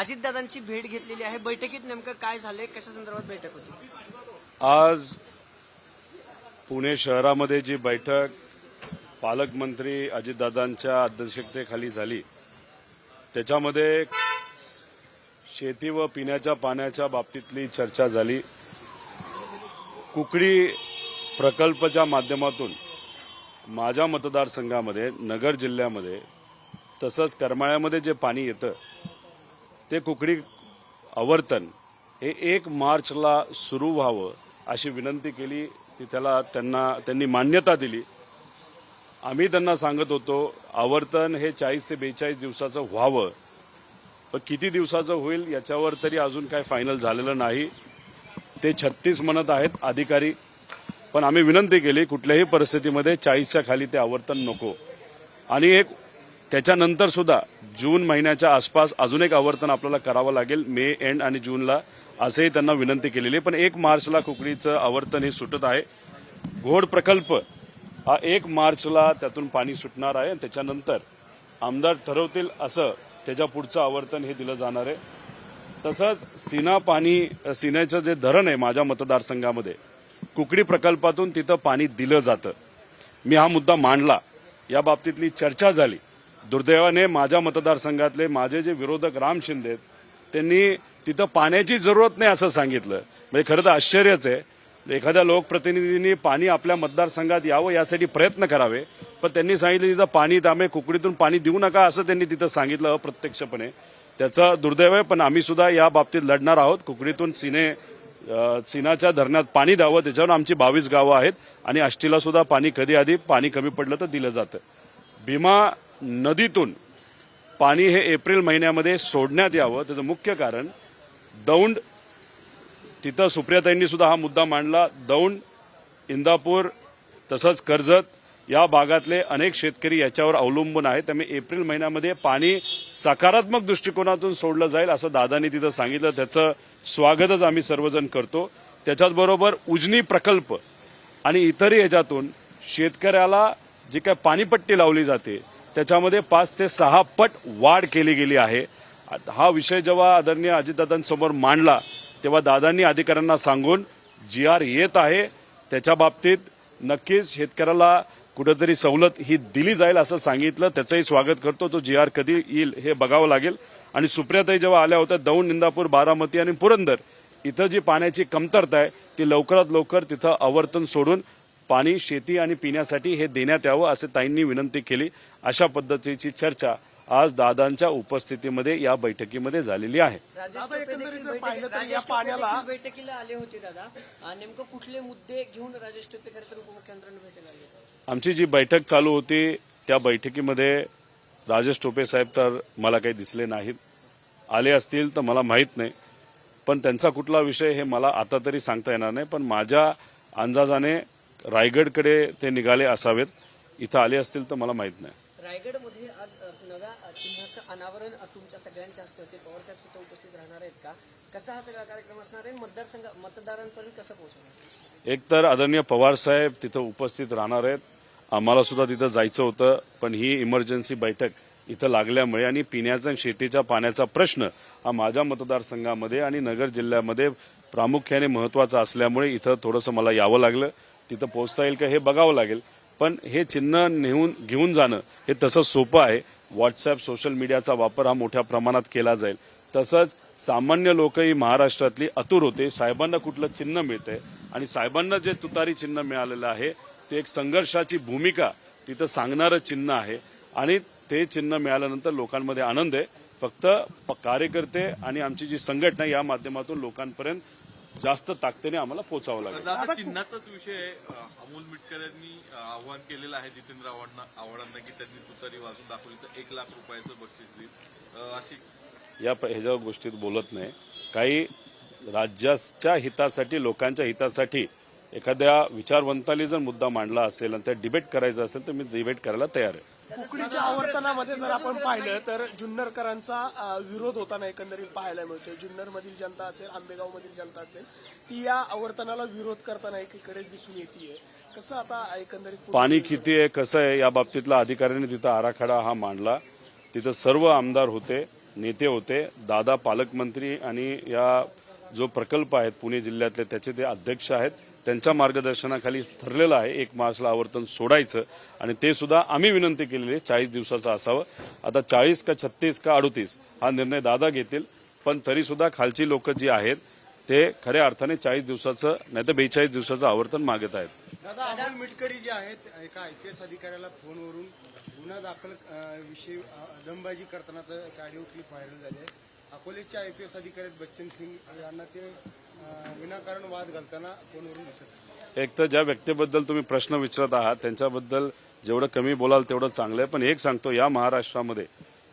अजितदादांची भेट घेतलेली आहे. बैठकीत नेमकं काय झालंय? कशा संदर्भात बैठक होती? आज पुणे शहरामध्ये जी बैठक पालकमंत्री अजितदादांच्या अध्यक्षतेखाली झाली त्याच्यामध्ये शेती व पिण्याच्या पाण्याच्या बाबतीतली चर्चा झाली. कुकडी प्रकल्पच्या माध्यमातून माझ्या मतदारसंघामध्ये नगर जिल्ह्यामध्ये तसंच करमाळ्यामध्ये जे पाणी येतं ते कुकडी आवर्तन हे एक मार्चला सुरू व्हावं अशी विनंती केली. ती त्याला त्यांना त्यांनी मान्यता दिली. आम्ही त्यांना सांगत होतो आवर्तन हे चाळीस ते बेचाळीस दिवसाचं व्हावं. पण किती दिवसाचं होईल याच्यावर तरी अजून काय फायनल झालेलं नाही. ते छत्तीस म्हणत आहेत अधिकारी. पण आम्ही विनंती केली कुठल्याही परिस्थितीमध्ये चाळीसच्या खाली ते आवर्तन नको. आणि एक त्याच्यानंतर सुद्धा जून महिन्याच्या आसपास अजून एक आवर्तन आपल्याला करावं लागेल. मे एंड आणि जूनला असंही त्यांना विनंती केलेली आहे. पण एक मार्चला कुकडीचं आवर्तन हे सुटत आहे. घोड प्रकल्प हा एक मार्चला त्यातून पाणी सुटणार आहे. आणि त्याच्यानंतर आमदार ठरवतील असं त्याच्या पुढचं आवर्तन हे दिलं जाणार आहे. तसंच सीना पाणी सिन्याचं जे धरण आहे माझ्या मतदारसंघामध्ये कुकडी प्रकल्पातून तिथं पाणी दिलं जातं. मी हा मुद्दा मांडला. या बाबतीतली चर्चा झाली. दुर्दैवाने माझ्या मतदारसंघातले माझे जे विरोधक राम शिंदे आहेत, त्यांनी तिथं पाण्याची जरूरत नाही असं सांगितलं. म्हणजे खरं तर आश्चर्यच आहे. एखाद्या लोकप्रतिनिधींनी पाणी आपल्या मतदारसंघात यावं यासाठी प्रयत्न करावे पण त्यांनी सांगितलं तिथं पाणी त्यामुळे कुकडीतून पाणी देऊ नका असं त्यांनी तिथं सांगितलं अप्रत्यक्षपणे. त्याचं दुर्दैव आहे पण आम्ही सुद्धा या बाबतीत लढणार आहोत. कुकडीतून सिने सिनाच्या धरणात पाणी द्यावं त्याच्यावर आमची बावीस गावं आहेत आणि आष्टीला सुद्धा पाणी कधी आधी पाणी कमी पडलं तर दिलं जातं. भीमा नदीतून पाणी हे एप्रिल महिन्यामध्ये सोडण्यात यावं. त्याचं मुख्य कारण दौंड तिथं सुप्रियाताईंनी सुद्धा हा मुद्दा मांडला. दौंड इंदापूर तसंच कर्जत या भागातले अनेक शेतकरी याच्यावर अवलंबून आहेत. त्यामुळे एप्रिल महिन्यामध्ये पाणी सकारात्मक दृष्टिकोनातून सोडलं जाईल असं दादांनी तिथं सांगितलं. त्याचं स्वागतच आम्ही सर्वजण करतो. त्याच्याचबरोबर उजनी प्रकल्प आणि इतरही याच्यातून शेतकऱ्याला जी काय पाणीपट्टी लावली जाते त्याच्यामध्ये पाच ते सहा पट वाढ केली गेली आहे. हा विषय जेव्हा आदरणीय अजितदादांसमोर मांडला तेव्हा दादांनी अधिकाऱ्यांना सांगून जी आर येत आहे त्याच्या बाबतीत नक्कीच शेतकऱ्याला कुठेतरी सवलत ही दिली जाईल असं सांगितलं. त्याचंही स्वागत करतो. तो जी आर कधी येईल हे बघावं लागेल. आणि सुप्रियाताई जेव्हा आल्या होत्या दौंड निंदापूर बारामती आणि पुरंदर इथं जी पाण्याची कमतरता आहे ती लवकरात लवकर तिथं आवर्तन सोडून पाणी शेती आणि पिण्यासाठी हे देण्यात यावं असे ताईंनी विनंती केली. अशा पद्धतीची चर्चा आज दादांच्या उपस्थितीमध्ये या बैठकीमध्ये झालेली आहे. बैठकीला आले होते दादा. नेमकं कुठले मुद्दे घेऊन राजेश टोपे खरं तर उपमुख्यमंत्र्यांना भेटायला? आमची जी बैठक चालू होती त्या बैठकीमध्ये राजेश टोपे साहेब तर मला काही दिसले नाहीत. आले असतील तर मला माहीत नाही. पण त्यांचा कुठला विषय हे मला आता तरी सांगता येणार नाही. पण माझ्या अंदाजाने रायगडकडे ते निघाले असावेत. इथं आले असतील तर मला माहीत नाही. रायगडमध्ये आज नव्या चिन्हाचं अनावरण तुमच्या सगळ्यांच्या हस्ते होते. पवारसाहेब सुद्धा उपस्थित राहणार आहेत का? कसा हा सगळा कार्यक्रम असणार आहे? मतदारसंघ मतदारांपर्यंत कसं पोहोचवणार एक तर आदरणीय पवार साहेब तिथं उपस्थित राहणार आहेत. आम्हाला सुद्धा तिथं जायचं होतं पण ही इमर्जन्सी बैठक इथं लागल्यामुळे आणि पिण्याचा आणि शेतीच्या पाण्याचा प्रश्न हा माझ्या मतदारसंघामध्ये आणि नगर जिल्ह्यामध्ये प्रामुख्याने महत्त्वाचा असल्यामुळे इथं थोडंसं मला यावं लागलं. तिथं पोहोचता येईल का हे बघावं लागेल. पण हे चिन्ह नेऊन घेऊन जाणं हे तसं सोपं आहे. व्हॉट्सअप सोशल मीडियाचा वापर हा मोठ्या प्रमाणात केला जाईल. तसंच सामान्य लोकही महाराष्ट्रातली अतुर होते. साहेबांना कुठलं चिन्ह मिळतंय? आणि साहेबांना जे तुतारी चिन्ह मिळालेलं आहे ते एक संघर्षाची भूमिका तिथं सांगणारं चिन्ह आहे. आणि ते चिन्ह मिळाल्यानंतर लोकांमध्ये आनंद आहे. फक्त कार्यकर्ते आणि आमची जी संघटना या माध्यमातून लोकांपर्यंत जास्त ताकदीने आम्हाला पोहोचावं लागेल. चिन्हाचाच विषय अमोल मिटकर यांनी अ, आव्हान केलेलं आहे जितेंद्र आव्हाडांना आव्हाडांना की त्यांनी तुतारी वाजून दाखवली तर एक लाख रुपयाचं बक्षीस देईल. अशी या ह्याच्या गोष्टीत बोलत नाही. काही राज्याच्या हितासाठी लोकांच्या हितासाठी एखाद्या विचारवंताने जर मुद्दा मांडला असेल आणि त्या डिबेट करायचा असेल तर मी डिबेट करायला तयार आहे. कुकडीच्या आवर्तनामध्ये जर आपण पाहिलं तर जुन्नरकरांचा विरोध होताना एकंदरीत पाहायला मिळतोय. जुन्नर मधील जनता असेल आंबेगाव मधील जनता असेल ती या आवर्तनाला विरोध करताना एकीकडे दिसून येते कसं आता एकंदरीत पाणी किती आहे कसं आहे या बाबतीतला अधिकाऱ्यांनी तिथं आराखडा हा मांडला. तिथं सर्व आमदार होते नेते होते दादा पालकमंत्री आणि या जो प्रकल्प आहेत पुणे जिल्ह्यातले त्याचे ते अध्यक्ष आहेत. त्यांच्या मार्गदर्शनाखाली ठरलेलं आहे एक मार्चला आवर्तन सोडायचं. आणि ते सुद्धा आम्ही विनंती केलेली आहे चाळीस दिवसाचं असावं. आता चाळीस का छत्तीस का अडुतीस हा निर्णय दादा घेतील. पण तरीसुद्धा खालची लोक जी आहेत ते खऱ्या अर्थाने चाळीस दिवसाचं नाही तर बेचाळीस दिवसाचं आवर्तन मागत आहेत. दादा अमोल मिटकरी जे आहेत एका आय पी एस अधिकाऱ्याला फोनवरून गुन्हा दाखल विषयी दमबाजी करतानाचं एक ऑडिओ क्लिप व्हायरल झाली आहे. अकोलेचे आय पी एस अधिकारी बच्चन सिंग यांना ते विनाकारण वाद घालताना फोनवरून दिसत एक तर ज्या व्यक्तीबद्दल तुम्ही प्रश्न विचारत आहात त्यांच्याबद्दल जेवढं कमी बोलाल तेवढं चांगलं आहे. पण एक सांगतो या महाराष्ट्रामध्ये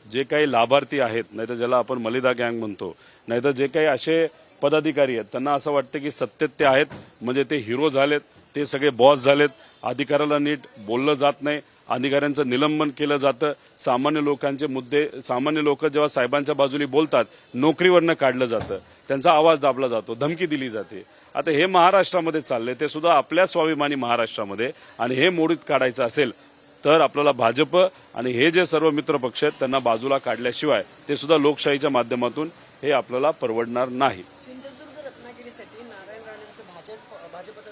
जे काही लाभार्थी आहेत नाहीतर ज्याला आपण मलिदा गँग म्हणतो नाहीतर जे काही असे पदाधिकारी आहेत त्यांना असं वाटतं की सत्तेत ते आहेत म्हणजे ते हिरो झालेत ते सगळे बॉस झालेत अधिकाऱ्याला नीट बोललं जात नाही अधिकाऱ्यांचं निलंबन केलं जातं. सामान्य लोकांचे मुद्दे सामान्य लोक जेव्हा साहेबांच्या बाजूने बोलतात नोकरीवरनं काढलं जातं. त्यांचा आवाज दाबला जातो धमकी दिली जाते. आता हे महाराष्ट्रामध्ये चाललंय ते सुद्धा आपल्या स्वाभिमानी महाराष्ट्रामध्ये. आणि हे मोडीत काढायचं असेल तर आपल्याला भाजप आणि हे जे सर्व मित्र पक्ष आहेत त्यांना बाजूला काढल्याशिवाय ते सुद्धा लोकशाहीच्या माध्यमातून हे आपल्याला परवडणार नाही सिंधुदुर्ग रत्नागिरीसाठी नारायण राणेंचं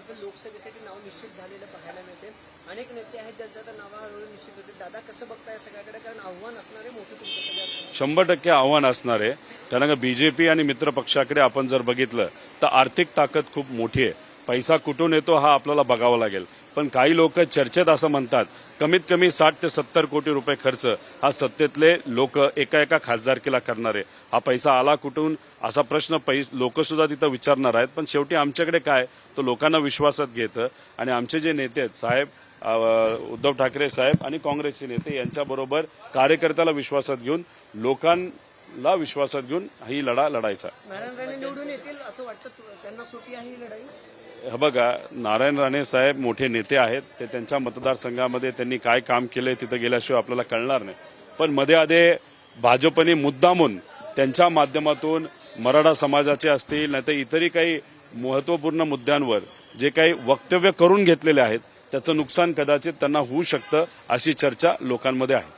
तर्फे लोकसभेसाठी नाव निश्चित झालेलं पाहायला मिळते. अनेक नेते आहेत ज्यांचं आता नाव हळूहळू निश्चित होते. दादा कसं बघताय सगळ्याकडे? कारण आव्हान असणारे मोठे तुमच्या सगळ्या शंभर टक्के आव्हान असणार. आहे कारण का बीजेपी आणि मित्र पक्षाकडे आपण जर बघितलं तर आर्थिक ताकद खूप मोठी आहे. पैसा कुठून येतो हा आपल्याला बघावा लागेल. पण काही लोक चर्चेत असं म्हणतात कमीत कमी साठ ते सत्तर कोटी रुपये खर्च हा सत्तेतले लोक एका एका खासदारकीला करणार. आहे हा पैसा आला कुठून? असा प्रश्न पैस लोकसुद्धा तिथं विचारणार आहेत. पण शेवटी आमच्याकडे काय? तो लोकांना विश्वासात घेतं. आणि आमचे जे नेते आहेत साहेब उद्धव ठाकरे साहेब आणि काँग्रेसचे नेते यांच्याबरोबर कार्यकर्त्याला विश्वासात घेऊन लोकांना विश्वासात घेऊन ही लढा लढायचा. नारायण राणे निवडून येतील असं वाटतं त्यांना सोपी आहे ही लढाई? हे बघा नारायण राणे साहेब मोठे नेते आहेत. ते त्यांच्या मतदारसंघामध्ये त्यांनी काय काम केलंय तिथं गेल्याशिवाय आपल्याला कळणार नाही. पण मध्ये आधे भाजपने मुद्दामून त्यांच्या माध्यमातून मराठा समाजाचे असतील नाहीतर इतरही काही महत्त्वपूर्ण मुद्द्यांवर जे काही वक्तव्य करून घेतलेले आहेत त्याचं नुकसान कदाचित त्यांना होऊ शकतं अशी चर्चा लोकांमध्ये आहे.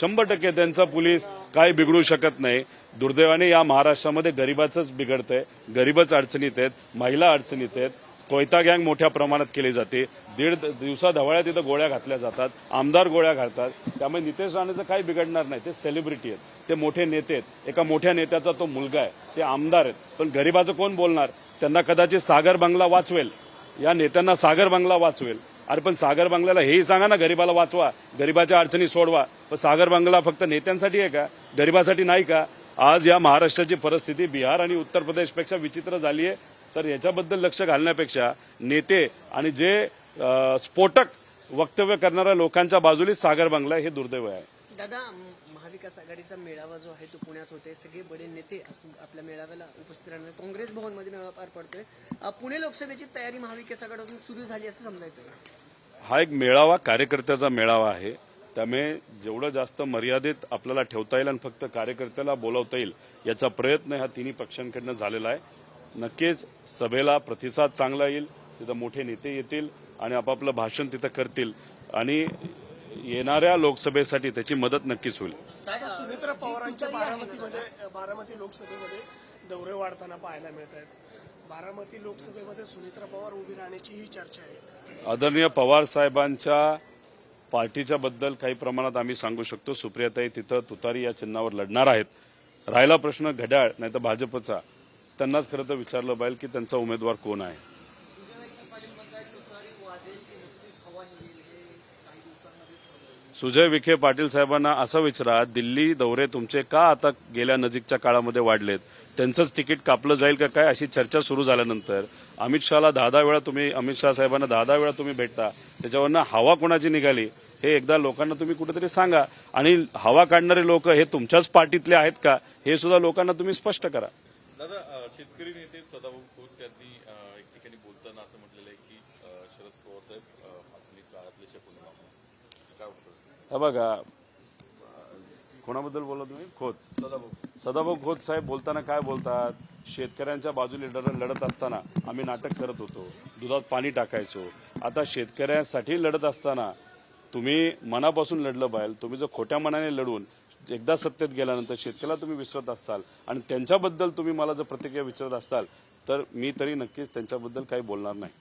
शंभर टक्के त्यांचा पोलीस काय बिघडू शकत नाही. दुर्दैवाने या महाराष्ट्रामध्ये गरीबाचंच बिघडतंय. गरीबच अडचणीत आहेत. महिला अडचणीत आहेत. कोयता गँग मोठ्या प्रमाणात केली जाते. दीड दिवसा धवळ्या तिथं गोळ्या घातल्या जातात. आमदार गोळ्या घालतात. त्यामुळे नितेश राणेचं काही बिघडणार नाही. ते सेलिब्रिटी आहेत. ते मोठे नेते आहेत. एका मोठ्या नेत्याचा तो मुलगा आहे. ते आमदार आहेत. पण गरीबाचं कोण बोलणार? त्यांना कदाचित सागर बंगला वाचवेल. या नेत्यांना सागर बंगला वाचवेल. अरे पण सागर बंगल्याला हेही सांगा ना गरीबाला वाचवा. गरीबाच्या अडचणी सोडवा. पण सागर बंगला फक्त नेत्यांसाठी आहे का? गरीबासाठी नाही का? आज या महाराष्ट्राची परिस्थिती बिहार आणि उत्तर प्रदेशपेक्षा विचित्र झाली आहे. तर याच्याबद्दल लक्ष घालण्यापेक्षा नेते आणि जे स्फोटक वक्तव्य करणाऱ्या लोकांच्या बाजूलीच सागर बंगला हे दुर्दैव आहे. दादा महाविकास आघाडीचा मेळावा जो आहे तो पुण्यात होते सगळे बडे नेते आपल्या मेळाव्याला उपस्थित राहणार. काँग्रेस भवनमध्ये मेळावा पार पडतोय. पुणे लोकसभेची तयारी महाविकास आघाडीतून सुरू झाली असं समजायचं? हा एक मेळावा कार्यकर्त्याचा मेळावा आहे. त्यामुळे जेवढं जास्त मर्यादित आपल्याला ठेवता येईल आणि फक्त कार्यकर्त्याला बोलावता येईल याचा प्रयत्न ह्या तिन्ही पक्षांकडनं झालेला आहे. नक्कीच सभेला प्रतिसाद चांगला येईल तिथं मोठे नेते येतील आणि आपापलं भाषण तिथं करतील आणि येणाऱ्या लोकसभेसाठी त्याची मदत नक्कीच होईल. दादा सुनेत्रा पवारांच्या बारामतीमध्ये बारामती लोकसभेमध्ये दौरे वाढताना पाहायला मिळत आहेत. बारामती लोकसभेमध्ये सुनेत्रा पवार उभी राहण्याची ही चर्चा आहे. आदरणीय पवार साहेबांच्या पार्टीच्या बद्दल काही प्रमाणात आम्ही सांगू शकतो. सुप्रियाताई तिथं तुतारी या चिन्हावर लढणार आहेत. राहिला प्रश्न घड्याळ नाही तर भाजपचा. त्यांनाच खरं तर विचारलं पाहिजे की त्यांचा उमेदवार कोण आहे? सुजय विखे पाटील साहेबांना असं विचारा दिल्ली दौरे तुमचे का आता गेल्या नजीकच्या काळामध्ये वाढलेत? त्यांचंच तिकीट कापलं जाईल का काय? अशी चर्चा सुरू झाल्यानंतर अमित शहाला दहा दहा वेळा तुम्ही अमित शहा साहेबांना दहा दहा वेळा तुम्ही भेटता. त्याच्यावरनं हवा कोणाची निघाली? हे एकदा लोकांना तुम्ही कुठेतरी सांगा. आणि हवा काढणारे लोक हे तुमच्याच पार्टीतले आहेत का? हे सुद्धा लोकांना तुम्ही स्पष्ट करा. दादा शेतकरी नेते सदाभाऊ खोत यांनी अ, एक ठिकाणी बोलताना असं म्हटलेलं आहे की शरद पवार साहेब आपली काळातले शकुन हे बघा कोणाबद्दल बोला तुम्ही? खोत. सदाभाऊ. सदाभाऊ खोत साहेब बोलताना काय बोलतात? शेतकऱ्यांच्या बाजूने लढ लढत असताना आम्ही नाटक करत होतो. दुधात पाणी टाकायचो. आता शेतकऱ्यांसाठी लढत असताना तुम्ही मनापासून लढलं पाहिजे. तुम्ही जर खोट्या मनाने लढून एकदा सत्तेत गेल्यानंतर शेतकऱ्याला तुम्ही विसरत असाल आणि त्यांच्याबद्दल तुम्ही मला जर प्रतिक्रिया विचारत असाल तर मी तरी नक्कीच त्यांच्याबद्दल काही बोलणार नाही.